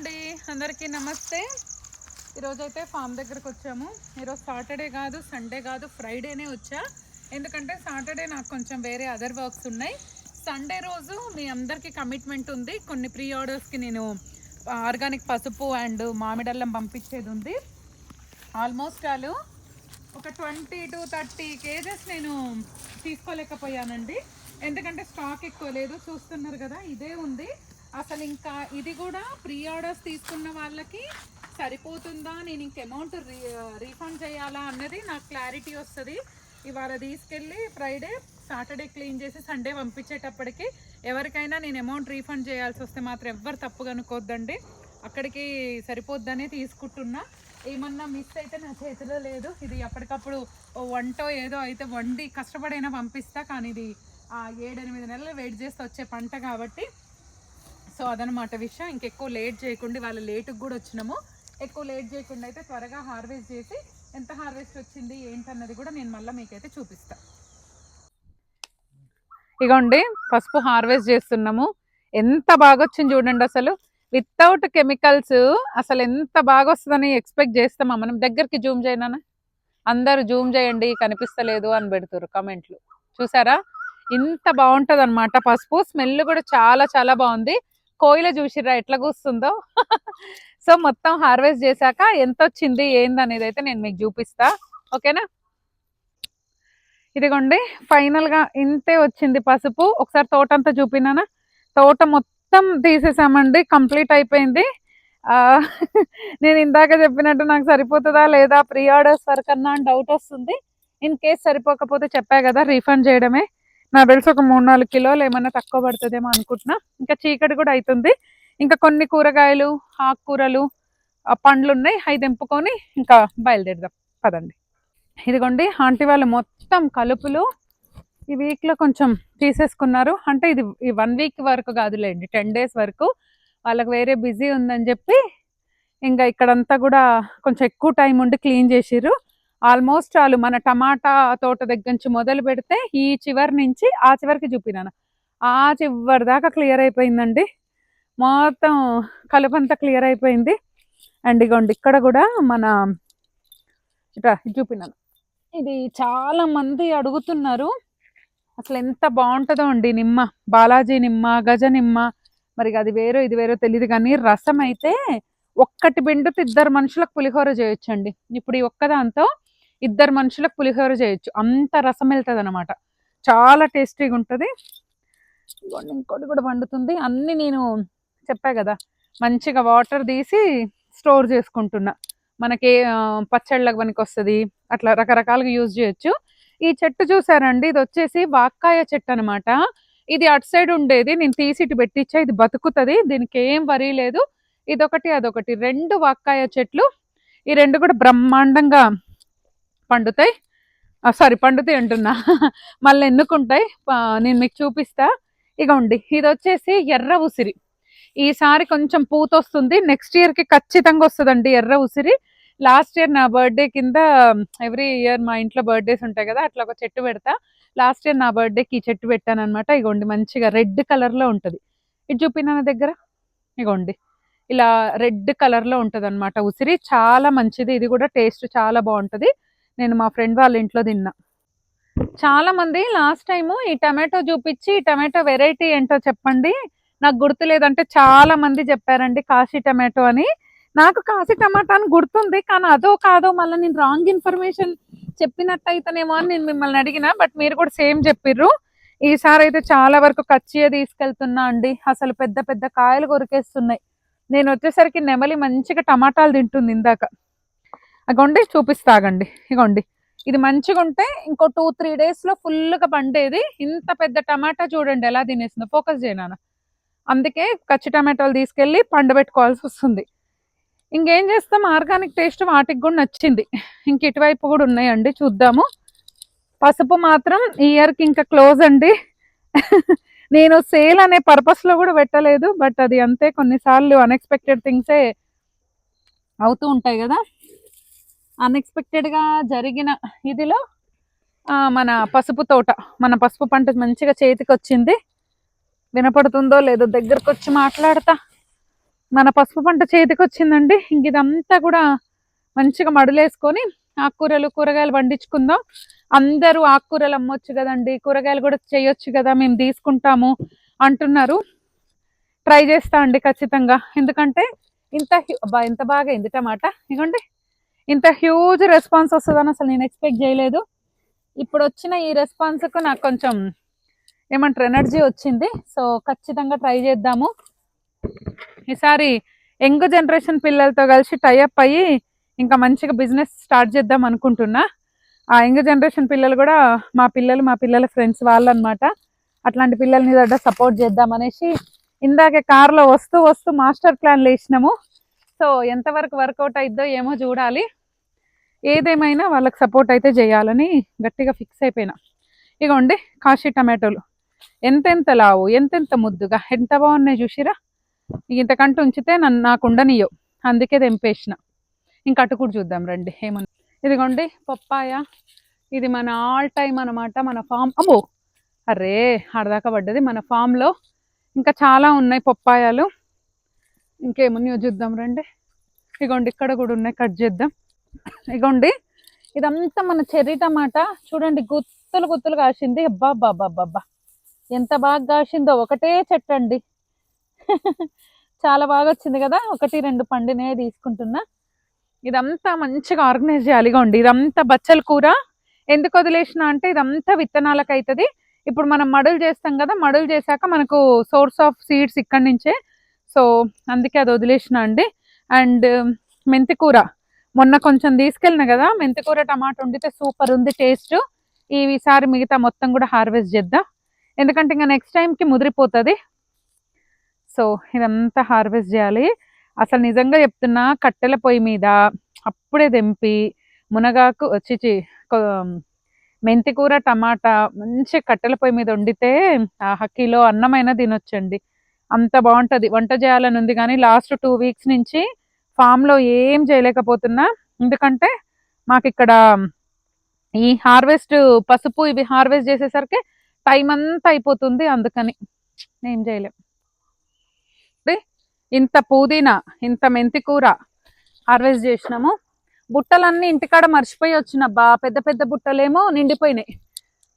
అండి. అందరికీ నమస్తే. ఈరోజు అయితే ఫామ్ దగ్గరకు వచ్చాము. ఈరోజు సాటర్డే కాదు సండే కాదు ఫ్రైడేనే వచ్చా. ఎందుకంటే సాటర్డే నాకు కొంచెం వేరే అదర్ వర్క్స్ ఉన్నాయి. సండే రోజు మీ అందరికీ కమిట్మెంట్ ఉంది. కొన్ని ప్రీ ఆర్డర్స్కి నేను ఆర్గానిక్ పసుపు అండ్ మామిడల్లం పంపించేది ఉంది. ఆల్మోస్ట్ వాళ్ళు ఒక ట్వంటీ టు థర్టీ కేజెస్ నేను తీసుకోలేకపోయానండి. ఎందుకంటే స్టాక్ ఎక్కువ లేదు. చూస్తున్నారు కదా ఇదే ఉంది. అసలు ఇంకా ఇది కూడా ప్రీ ఆర్డర్స్ తీసుకున్న వాళ్ళకి సరిపోతుందా? నేను ఇంక అమౌంట్ రీఫండ్ చేయాలా అన్నది నాకు క్లారిటీ వస్తుంది. ఇవాళ తీసుకెళ్ళి ఫ్రైడే సాటర్డే క్లీన్ చేసి సండే పంపించేటప్పటికి ఎవరికైనా నేను అమౌంట్ రీఫండ్ చేయాల్సి వస్తే మాత్రం ఎవ్వరు తప్పు కనుక్కోద్దండి అక్కడికి సరిపోద్దనే తీసుకుంటున్నా. ఏమన్నా మిస్ అయితే నా చేతిలో లేదు. ఇది ఎప్పటికప్పుడు ఓ వంటో ఏదో అయితే వండి కష్టపడైనా పంపిస్తా కానీ ఇది ఏడెనిమిది నెలలు వెయిట్ చేస్తే వచ్చే పంట కాబట్టి సో అదనమాట విషయం. ఇంకెక్కువ లేట్ చేయకుండా వాళ్ళ లేటుకు కూడా వచ్చినాము. ఎక్కువ లేట్ చేయకుండా అయితే త్వరగా హార్వెస్ట్ చేసి ఎంత హార్వెస్ట్ వచ్చింది ఏంటన్నది కూడా నేను మళ్ళీ మీకైతే చూపిస్తా. ఇగోండి పసుపు హార్వెస్ట్ చేస్తున్నాము. ఎంత బాగా వచ్చింది చూడండి అసలు. వితౌట్ కెమికల్స్ అసలు ఎంత బాగా వస్తుందని ఎక్స్పెక్ట్ చేస్తామా? మనం దగ్గరికి జూమ్ చేయనా అందరు జూమ్ చేయండి కనిపిస్తలేదు అని పెడుతురు కమెంట్లు. చూసారా? ఇంత బాగుంటుంది అనమాట పసుపు. స్మెల్ కూడా చాలా చాలా బాగుంది. కోయిల చూసిర్రా ఎట్లా కూస్తుందో? సో మొత్తం హార్వెస్ట్ చేశాక ఎంత వచ్చింది ఏంది అనేది అయితే నేను మీకు చూపిస్తా. ఓకేనా? ఇదిగోండి ఫైనల్గా ఇంతే వచ్చింది పసుపు. ఒకసారి తోట అంతా చూపినానా? తోట మొత్తం తీసేసామండి కంప్లీట్ అయిపోయింది. నేను ఇందాక చెప్పినట్టు నాకు సరిపోతుందా లేదా ప్రీ ఆర్డర్స్ వరకు అన్నా అని డౌట్ వస్తుంది. ఇన్ కేస్ సరిపోకపోతే చెప్పా కదా రీఫండ్ చేయడమే. నాకు తెలిసి ఒక మూడు నాలుగు కిలోలు ఏమైనా తక్కువ పడుతుందేమో అనుకుంటున్నా. ఇంకా చీకటి కూడా అవుతుంది ఇంకా కొన్ని కూరగాయలు ఆకుకూరలు పండ్లు ఉన్నాయి అవి తెంపుకొని ఇంకా బయలుదేరదాం. పదండి. ఇదిగోండి ఆంటీ వాళ్ళు మొత్తం కలుపులు ఈ వీక్లో కొంచెం తీసేసుకున్నారు. అంటే ఇది ఈ వన్ వీక్ వరకు కాదులేండి టెన్ డేస్ వరకు. వాళ్ళకి వేరే బిజీ ఉందని చెప్పి ఇంకా ఇక్కడంతా కూడా కొంచెం ఎక్కువ టైం ఉండి క్లీన్ చేసిర్రు. ఆల్మోస్ట్ వాళ్ళు మన టమాటా తోట దగ్గర నుంచి మొదలు పెడితే ఈ చివరి నుంచి ఆ చివరికి చూపినాను. ఆ చివరి దాకా క్లియర్ అయిపోయిందండి. మొత్తం కలుపంతా క్లియర్ అయిపోయింది. అండ్ ఇగోండి ఇక్కడ కూడా మన ఇట్లా ఇది చూపినాను. ఇది చాలా మంది అడుగుతున్నారు అసలు ఎంత బాగుంటుందో అండి నిమ్మ బాలాజీ నిమ్మ గజ నిమ్మ. మరి అది వేరో ఇది వేరో తెలియదు కానీ రసం అయితే ఒక్కటి బిండుతో ఇద్దరు మనుషులకు పులిహోర చేయొచ్చండి. ఇప్పుడు ఈ ఒక్కదాంతో ఇద్దరు మనుషులకు పులిహోర చేయొచ్చు. అంత రసం వెళ్తుంది అనమాట చాలా టేస్టీగా ఉంటుంది. ఇంకోటి కూడా వండుతుంది. అన్ని నేను చెప్పా కదా మంచిగా వాటర్ తీసి స్టోర్ చేసుకుంటున్నా. మనకి పచ్చళ్ళకు పనికి వస్తుంది. అట్లా రకరకాలుగా యూజ్ చేయొచ్చు. ఈ చెట్టు చూసారండి ఇది వచ్చేసి వాక్కాయ చెట్టు అనమాట ఇది అటు సైడ్ ఉండేది నేను తీసి ఇటు పెట్టించా ఇది బతుకుతుంది. దీనికి ఏం వరి లేదు. ఇదొకటి అదొకటి. రెండు వాక్కాయ చెట్లు. ఈ రెండు కూడా బ్రహ్మాండంగా పండుతాయి? సారీ పండుతాయి అంటున్నా. మళ్ళీ ఎన్నుకుంటాయి? నేను మీకు చూపిస్తా. ఇక ఉండి ఇది వచ్చేసి ఎర్ర ఉసిరి. ఈసారి కొంచెం పూత వస్తుంది నెక్స్ట్ ఇయర్కి ఖచ్చితంగా వస్తుందండి ఎర్ర ఉసిరి. లాస్ట్ ఇయర్ నా బర్త్డే కింద ఎవ్రీ ఇయర్ మా ఇంట్లో బర్త్డేస్ ఉంటాయి కదా అట్లా ఒక చెట్టు పెడతా. లాస్ట్ ఇయర్ నా బర్త్డేకి ఈ చెట్టు పెట్టాను అనమాట ఇగోండి మంచిగా రెడ్ కలర్లో ఉంటది. ఇది చూపినా నా దగ్గర. ఇగోండి ఇలా రెడ్ కలర్లో అనమాట ఉసిరి. చాలా మంచిది. ఇది కూడా టేస్ట్ చాలా బాగుంటది. నేను మా ఫ్రెండ్ వాళ్ళ ఇంట్లో తిన్నా. చాలా మంది లాస్ట్ టైం ఈ టమాటో చూపించి ఈ టమాటో వెరైటీ ఏంటో చెప్పండి. నాకు గుర్తులేదంటే చాలా మంది చెప్పారండి కాశీ టమాటో అని. నాకు కాశీ టమాటా అని గుర్తుంది కానీ అదో కాదో మళ్ళీ నేను రాంగ్ ఇన్ఫర్మేషన్ చెప్పినట్టయితేనేమో అని నేను మిమ్మల్ని అడిగిన బట్ మీరు కూడా సేమ్ చెప్పిర్రు. ఈసారి అయితే చాలా వరకు కచ్చియే తీసుకెళ్తున్నా అండి. అసలు పెద్ద పెద్ద కాయలు కొరికేస్తున్నాయి. నేను వచ్చేసరికి నెమలి మంచిగా టమాటాలు తింటుంది ఇందాక. అగోండి చూపిస్తాగండి. ఇగోండి. ఇది మంచిగా ఉంటే ఇంకో టూ త్రీ డేస్లో ఫుల్గా పండేది. ఇంత పెద్ద టమాటా చూడండి ఎలా తినేసిందో. ఫోకస్ చేయనా అందుకే కచ్చి టమాటాలు తీసుకెళ్ళి పండబెట్టుకోవాల్సి వస్తుంది. ఇంకేం చేస్తాం? ఆర్గానిక్ టేస్ట్ వాటికి కూడా నచ్చింది. ఇంక ఇటువైపు కూడా ఉన్నాయండి. చూద్దాము. పసుపు మాత్రం ఇయర్కి ఇంకా క్లోజ్ అండి. నేను సేల్ అనే పర్పస్లో కూడా పెట్టలేదు. బట్ అది అంతే కొన్నిసార్లు అన్ఎక్స్పెక్టెడ్ థింగ్సే అవుతూ ఉంటాయి కదా. అన్ఎక్స్పెక్టెడ్గా జరిగిన ఇదిలో మన పసుపు తోట మన పసుపు పంట మంచిగా చేతికి వచ్చింది వినపడుతుందో లేదో దగ్గరకు వచ్చి మాట్లాడతా. మన పసుపు పంట చేతికి వచ్చిందండి ఇంక ఇదంతా కూడా మంచిగా మడులేసుకొని ఆకుకూరలు కూరగాయలు పండించుకుందాం. అందరూ ఆకుకూరలు అమ్మొచ్చు కదండి. కూరగాయలు కూడా చేయొచ్చు కదా మేము తీసుకుంటాము అంటున్నారు. ట్రై చేస్తా అండి ఖచ్చితంగా. ఎందుకంటే ఇంత ఇంత అబ్బా బాగా అయింది టమాటా ఇదిగోండి ఇంత హ్యూజ్ రెస్పాన్స్ వస్తుందని అసలు నేను ఎక్స్పెక్ట్ చేయలేదు. ఇప్పుడు వచ్చిన ఈ రెస్పాన్స్కు నాకు కొంచెం ఏమంటారు ఎనర్జీ వచ్చింది. సో ఖచ్చితంగా ట్రై చేద్దాము. ఈసారి యంగ్ జనరేషన్ పిల్లలతో కలిసి టైఅప్ అయ్యి ఇంకా మంచిగా బిజినెస్ స్టార్ట్ చేద్దాం అనుకుంటున్నా. ఆ యంగ్ జనరేషన్ పిల్లలు కూడా మా పిల్లలు మా పిల్లల ఫ్రెండ్స్ వాళ్ళు అనమాట అట్లాంటి పిల్లల్ని దగ్గర సపోర్ట్ చేద్దాం అనేసి ఇందాకే కార్లో వస్తూ వస్తూ మాస్టర్ ప్లాన్లు వేసినాము సో ఎంతవరకు వర్కౌట్ అయిద్దో ఏమో చూడాలి. ఏదేమైనా వాళ్ళకి సపోర్ట్ అయితే చేయాలని గట్టిగా ఫిక్స్ అయిపోయినా. ఇగోండి కాశీ టమాటోలు. ఎంతెంత లావు ఎంతెంత ముద్దుగా ఎంత బాగున్నాయి చూసిరా? ఇంతకంటే ఉంచితే నన్ను నాకు ఉండనియో అందుకే తెంపేసిన. ఇంకా అటు కూడా చూద్దాం రండి. ఏమన్నా ఇదిగోండి పప్పాయ. ఇది మన ఆల్ టైమ్ అనమాట మన ఫామ్ అమ్మో! అరే ఆడదాకా పడ్డది మన ఫామ్లో ఇంకా చాలా ఉన్నాయి పప్పాయాలు. ఇంకేమున్నాయో చూద్దాం రండి. ఇగోండి ఇక్కడ కూడా ఉన్నాయి కట్ చేద్దాం. ఇగోండి. ఇదంతా మన చెర్రీ టమాటా. చూడండి గుత్తులు గుత్తులు కాసింది. అబ్బాబ్బాబ్బాబ్బా ఎంత బాగా కాసిందో. ఒకటే చెట్టు అండి చాలా బాగా వచ్చింది కదా. ఒకటి రెండు పండినే తీసుకుంటున్నా. ఇదంతా మంచిగా ఆర్గనైజ్ చేయాలి. ఇగోండి ఇదంతా బచ్చల కూర. ఎందుకు వదిలేసిన అంటే ఇదంతా విత్తనాలకు అవుతుంది ఇప్పుడు మనం మడులు చేస్తాం కదా మడులు చేశాక మనకు సోర్స్ ఆఫ్ సీడ్స్ ఇక్కడి నుంచే. సో అందుకే అది వదిలేసిన అండి. అండ్ మెంతి కూర. మొన్న కొంచెం తీసుకెళ్ళిన కదా మెంతికూర టమాటా వండితే సూపర్ ఉంది టేస్ట్. ఈసారి మిగతా మొత్తం కూడా హార్వెస్ట్ చేద్దాం. ఎందుకంటే ఇంకా నెక్స్ట్ టైంకి ముదిరిపోతుంది. సో ఇదంతా హార్వెస్ట్ చేయాలి. అసలు నిజంగా చెప్తున్నా కట్టెల పొయ్యి మీద అప్పుడే తెంపి మునగాకు చిచి మెంతికూర టమాటా మంచి కట్టెల పొయ్యి మీద వండితే ఆహా కిలో అన్నమైనా తినొచ్చండి. అంత బాగుంటుంది. వంట చేయాలని ఉంది కానీ లాస్ట్ టూ వీక్స్ నుంచి ఫామ్లో ఏం చేయలేకపోతున్నా. ఎందుకంటే మాకు ఇక్కడ ఈ హార్వెస్ట్ పసుపు ఇవి హార్వెస్ట్ చేసేసరికి టైం అంతా అయిపోతుంది. అందుకని ఏం చేయలేం. ఇది ఇంత పుదీనా ఇంత మెంతి కూర హార్వెస్ట్ చేసినాము. బుట్టలన్నీ ఇంటికాడ మర్చిపోయి వచ్చినబ్బా. పెద్ద పెద్ద బుట్టలేమో నిండిపోయినాయి.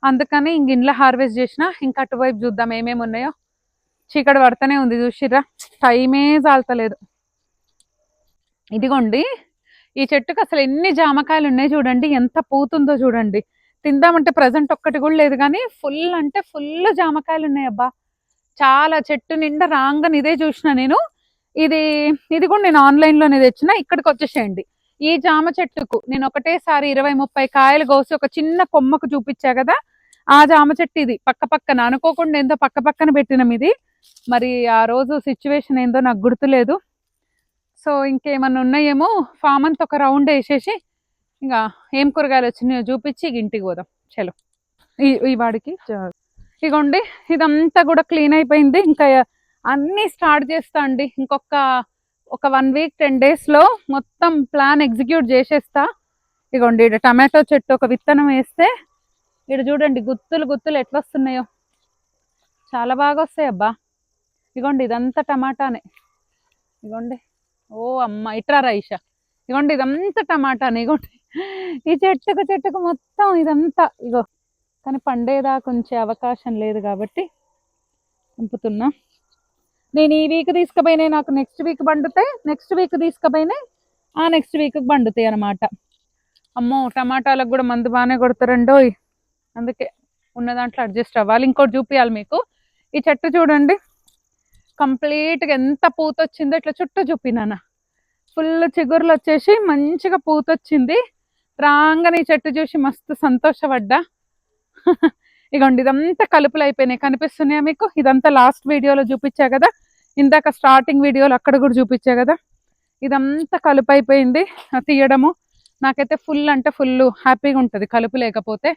అందుకని ఇంక ఇంట్లో హార్వెస్ట్ చేసిన. ఇంకా అటువైపు చూద్దాం ఏమేమి ఉన్నాయో చీకటి పడతానే ఉంది. చూసిర్రా? టైమే చాలతలేదు ఇదిగోండి ఈ చెట్టుకు అసలు ఎన్ని జామకాయలు ఉన్నాయి చూడండి ఎంత పూతుందో చూడండి. తిందామంటే ప్రజెంట్ ఒక్కటి కూడా లేదు కానీ ఫుల్ అంటే ఫుల్ జామకాయలు ఉన్నాయి అబ్బా. చాలా చెట్టు నిండా రాంగని ఇదే చూసిన నేను. ఇది ఇది కూడా నేను ఆన్లైన్లోనే తెచ్చిన ఇక్కడికి వచ్చేసేయండి. ఈ జామ చెట్టుకు నేను ఒకటేసారి ఇరవై ముప్పై కాయలు కోసి ఒక చిన్న కొమ్మకు చూపించా కదా ఆ జామ చెట్టు ఇది. పక్క పక్కన అనుకోకుండా ఏందో పక్క పక్కన పెట్టినాం ఇది. మరి ఆ రోజు సిచ్యువేషన్ ఏందో నాకు గుర్తులేదు. సో ఇంకేమన్నా ఉన్నాయేమో? ఫామ్ అంతా ఒక రౌండ్ వేసేసి ఇంకా ఏం కూరగాయలు వచ్చినాయో చూపించి ఇక ఇంటికి పోదాం. చలో. ఈ ఈ వాడికి ఇగోండి ఇదంతా కూడా క్లీన్ అయిపోయింది. ఇంకా అన్నీ స్టార్ట్ చేస్తా అండి. ఇంకొక ఒక వన్ వీక్ టెన్ డేస్లో మొత్తం ప్లాన్ ఎగ్జిక్యూట్ చేసేస్తా. ఇగోండి ఇక్కడ టమాటో చెట్టు ఒక విత్తనం వేస్తే ఇక్కడ చూడండి గుత్తులు గుత్తులు ఎట్లా వస్తున్నాయో చాలా బాగా వస్తాయి అబ్బా ఇగోండి ఇదంతా టమాటానే. ఇగోండి. ఓ అమ్మ ఇట్రా రైషా. ఇగోండి ఇదంతా టమాటా ఇగోండి. ఈ చెట్టుకు చెట్టుకు మొత్తం ఇదంతా ఇగో. కానీ పండేదాకా ఉంచే అవకాశం లేదు కాబట్టి పంపుతున్నా నేను ఈ వీక్ తీసుకుపోయినాయి నాకు నెక్స్ట్ వీక్ పండుతాయి నెక్స్ట్ వీక్ తీసుకుపోయినాయి ఆ నెక్స్ట్ వీక్ పండుతాయి అనమాట అమ్మో టమాటాలకు కూడా మందు బాగానే కొడతారండో అందుకే ఉన్న దాంట్లో అడ్జస్ట్ అవ్వాలి. ఇంకోటి చూపించాలి మీకు. ఈ చెట్టు చూడండి. కంప్లీట్గా ఎంత పూత వచ్చిందో ఇట్లా చుట్టూ చూపినానా ఫుల్ చిగురులు వచ్చేసి మంచిగా పూత వచ్చింది రాగానే ఈ చెట్టు చూసి మస్తు సంతోషపడ్డా. ఇగోండి ఇదంతా కలుపులు అయిపోయినాయి. కనిపిస్తున్నాయా మీకు? ఇదంతా లాస్ట్ వీడియోలో చూపించా కదా? ఇందాక స్టార్టింగ్ వీడియోలో అక్కడ కూడా చూపించా కదా? ఇదంతా కలుపు అయిపోయింది తీయడము. నాకైతే ఫుల్ అంటే ఫుల్ హ్యాపీగా ఉంటుంది కలుపు లేకపోతే.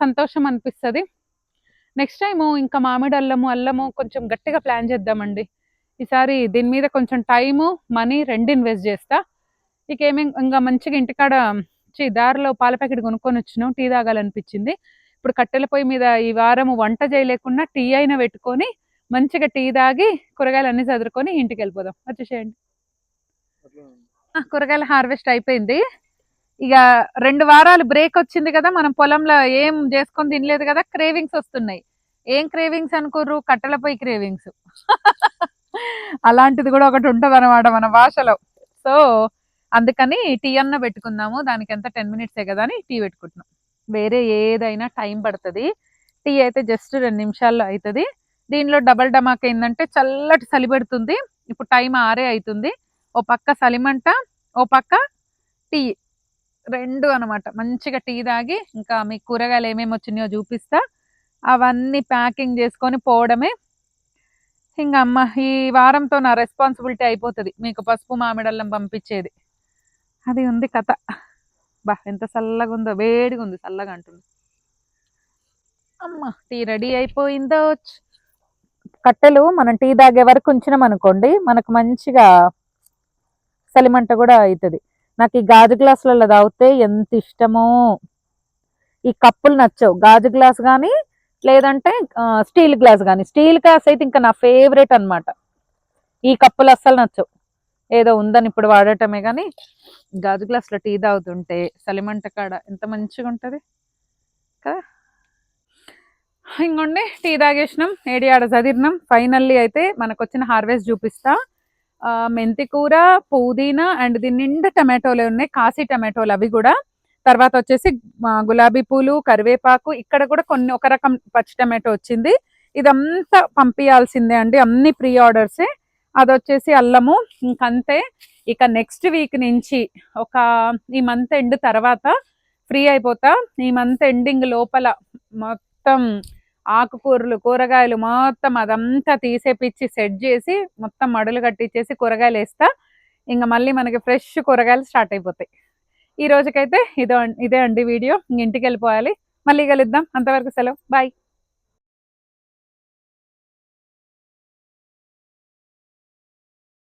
సంతోషం అనిపిస్తుంది నెక్స్ట్ టైము ఇంకా మామిడి అల్లము అల్లము కొంచెం గట్టిగా ప్లాన్ చేద్దామండి. ఈసారి దీని మీద కొంచెం టైము మనీ రెండు ఇన్వెస్ట్ చేస్తా. ఇక ఏమేం ఇంకా మంచిగా ఇంటికాడ చి దారిలో పాల ప్యాకెట్ కొనుక్కొని వచ్చినాం టీ తాగాలనిపించింది. ఇప్పుడు కట్టెల పొయ్యి మీద ఈ వారం వంట చేయలేకుండా టీ అయినా పెట్టుకొని మంచిగా టీ తాగి కూరగాయలు అన్ని చదువుకొని ఇంటికి వెళ్ళిపోదాం. వచ్చేసేయండి. కూరగాయల హార్వెస్ట్ అయిపోయింది. ఇక రెండు వారాలు బ్రేక్ వచ్చింది కదా మనం పొలంలో ఏం చేసుకొని తినలేదు కదా క్రేవింగ్స్ వస్తున్నాయి. ఏం క్రేవింగ్స్ అనుకోరు కట్టెలపై క్రేవింగ్స్. అలాంటిది కూడా ఒకటి ఉంటుంది అనమాట మన భాషలో. సో అందుకని టీ అన్న పెట్టుకుందాము. దానికి ఎంత? టెన్ మినిట్సే కదా అని టీ పెట్టుకుంటున్నాం. వేరే ఏదైనా టైం పడుతుంది. టీ అయితే జస్ట్ రెండు నిమిషాల్లో అవుతుంది దీనిలో డబల్ డమాక్ ఏంటంటే చల్లటి చలి పెడుతుంది. ఇప్పుడు టైం ఆరే అవుతుంది ఓ పక్క సలిమంట ఓ పక్క టీ. రెండు అన్నమాట మంచిగా టీ తాగి ఇంకా మీ కూరగాయలు ఏమేమి వచ్చినాయో చూపిస్తా. అవన్నీ ప్యాకింగ్ చేసుకొని పోవడమే. ఇంకా అమ్మ ఈ వారంతో నా రెస్పాన్సిబిలిటీ అయిపోతుంది. మీకు పసుపు మామిడల్లం పంపించేది. అది ఉంది కథ. బా ఎంత చల్లగా ఉందో వేడిగా ఉంది చల్లగా అంటుంది. అమ్మ టీ రెడీ అయిపోయిందో? కట్టెలు మనం టీ తాగే వరకు ఉంచినాం అనుకోండి మనకు మంచిగా చలిమంట కూడా అవుతుంది. నాకు ఈ గాజు గ్లాసులలో తాగితే ఎంత ఇష్టమో. ఈ కప్పులు నచ్చవు. గాజు గ్లాస్ కానీ లేదంటే స్టీల్ గ్లాస్ కానీ స్టీల్ గ్లాస్ అయితే ఇంకా నా ఫేవరెట్ అన్నమాట. ఈ కప్పులు అస్సలు నచ్చవు. ఏదో ఉందని ఇప్పుడు వాడటమే కానీ గాజు గ్లాస్లో టీ తాగుతుంటే సలిమంట కాడ ఎంత మంచిగా ఉంటుంది? కదా? ఇంకోండి టీ తాగేసినాం ఏడి ఆడ చదివినాం. ఫైనల్లీ అయితే మనకు వచ్చిన హార్వెస్ట్ చూపిస్తా. మెంతి కూర పుదీనా అండ్ దీని నిండా టమాటోలే ఉన్నాయి. కాశీ టమాటోలు అవి కూడా. తర్వాత వచ్చేసి గులాబీ పూలు కరివేపాకు. ఇక్కడ కూడా కొన్ని ఒక రకం పచ్చి టమాటో వచ్చింది. ఇదంతా పంపించాల్సిందే అండి. అన్ని ప్రీ ఆర్డర్సే అది వచ్చేసి అల్లము ఇంకంతే. ఇక నెక్స్ట్ వీక్ నుంచి ఒక ఈ మంత్ ఎండ్ తర్వాత ఫ్రీ అయిపోతా. ఈ మంత్ ఎండింగ్ లోపల మొత్తం ఆకుకూరలు కూరగాయలు మొత్తం అదంతా తీసేపిచ్చి సెట్ చేసి మొత్తం మడులు కట్టించేసి కూరగాయలు వేస్తా. ఇంకా మళ్ళీ మనకి ఫ్రెష్ కూరగాయలు స్టార్ట్ అయిపోతాయి. ఈ రోజుకైతే ఇదో ఇదే అండి వీడియో. ఇంటికి వెళ్ళిపోవాలి మళ్ళీ కలుద్దాం. అంతవరకు సెలవు. బాయ్.